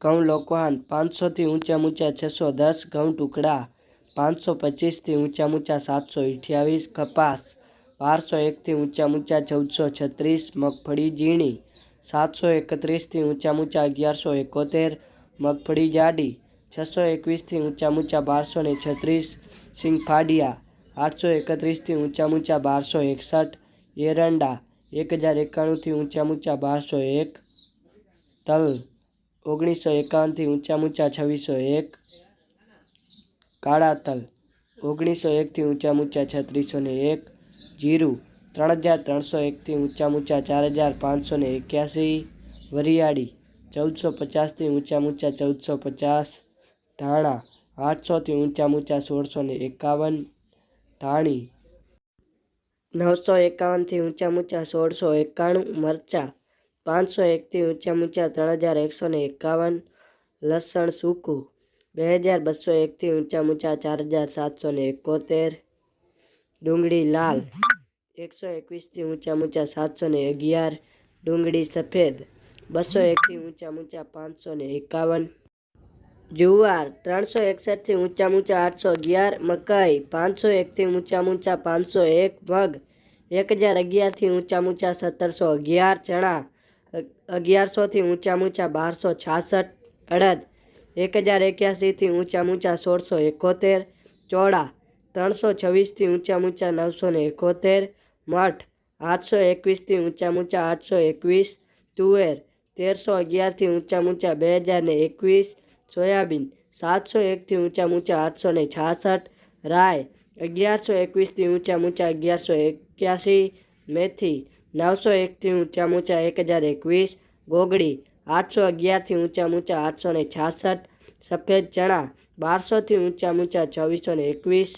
ઘઉં લોકવાન પાંચસોથી ઊંચા ઊંચા છસો દસ, ઘઉં ટુકડા પાંચસો પચીસથી ઊંચા ઊંચા સાતસો અઠ્યાવીસ, કપાસ બારસો એકથી ઊંચા ઊંચા ચૌદસો છત્રીસ, મગફળી ઝીણી સાતસો એકત્રીસથી ઊંચા ઊંચા અગિયારસો એકોતેર, મગફળી જાડી છસો એકવીસથી ઊંચા ઊંચા બારસો ને છત્રીસ, સિંગફાડિયા આઠસો એકત્રીસથી ઊંચા ઊંચા બારસો એકસઠ, એરંડા એક હજાર એકાણુંથી ઊંચા ઊંચા બારસો એક, તલ ઓગણીસો એકાવનથી ઊંચા ઊંચા છવ્વીસો એક. કાળા તલ ઓગણીસો એકથી ઊંચા ઊંચા છત્રીસો ને એક. જીરું ત્રણ હજાર ત્રણસો એકથી ઊંચા ઊંચા ચાર હજાર પાંચસો ને એક્યાસી. વરિયાળી, ચૌદસો પચાસથી ઊંચા ઊંચા ચૌદસો પચાસ. ધાણા, આઠસોથી ઊંચા ઊંચા સોળસો ને એકાવન. ધાણી, નવસો એકાવનથી ઊંચા ઊંચા સોળસો એકાણું. મરચાં પાંચસો એકથી ઊંચા ઊંચા ત્રણ હજાર એકસો ને એકાવન, લસણ સૂકું બે હજાર બસો એકથી ઊંચા ઊંચા ચાર હજાર સાતસો ને એકોતેર, ડુંગળી લાલ એકસો એકવીસથી ઊંચા ઊંચા સાતસો ને અગિયાર, ડુંગળી સફેદ બસો એકથી ઊંચા ઊંચા પાંચસો ને એકાવન, જુવાર ત્રણસો એકસઠથી ઊંચા ઊંચા આઠસો અગિયાર, મકાઈ પાંચસો એકથી ઊંચા ઊંચા પાંચસો એક, મગ એક હજાર અગિયારથી ઊંચા ઊંચા સત્તરસો અગિયાર, ચણા અ- અગિયારસોથી ઊંચા ઊંચા બારસો છાસઠ અડદ, એક હજાર એક્યાસીથી ઊંચા ઊંચા સોળસો એકોતેર, ચોળા ત્રણસો છવ્વીસથી ઊંચા ઊંચા નવસો ને એકોતેર, મઠ આઠસો એકવીસથી ઊંચા ઊંચા આઠસો એકવીસ, તુવેર તેરસો અગિયારથી ઊંચા ઊંચા બે હજાર ને એકવીસ, સોયાબીન સાતસો એકથી ઊંચા ઊંચા આઠસો ને છાસઠ, રાય અગિયારસો એકવીસથી ઊંચા ઊંચા અગિયારસો એક્યાસી, મેથી નવસો એકથી ઊંચા ઊંચા એક હજાર એકવીસ, ગોગડી આઠસો અગિયારથી ઊંચા ઊંચા આઠસો ને છાસઠ, સફેદ ચણા બારસોથી ઊંચા ઊંચા ચોવીસો ને એકવીસ.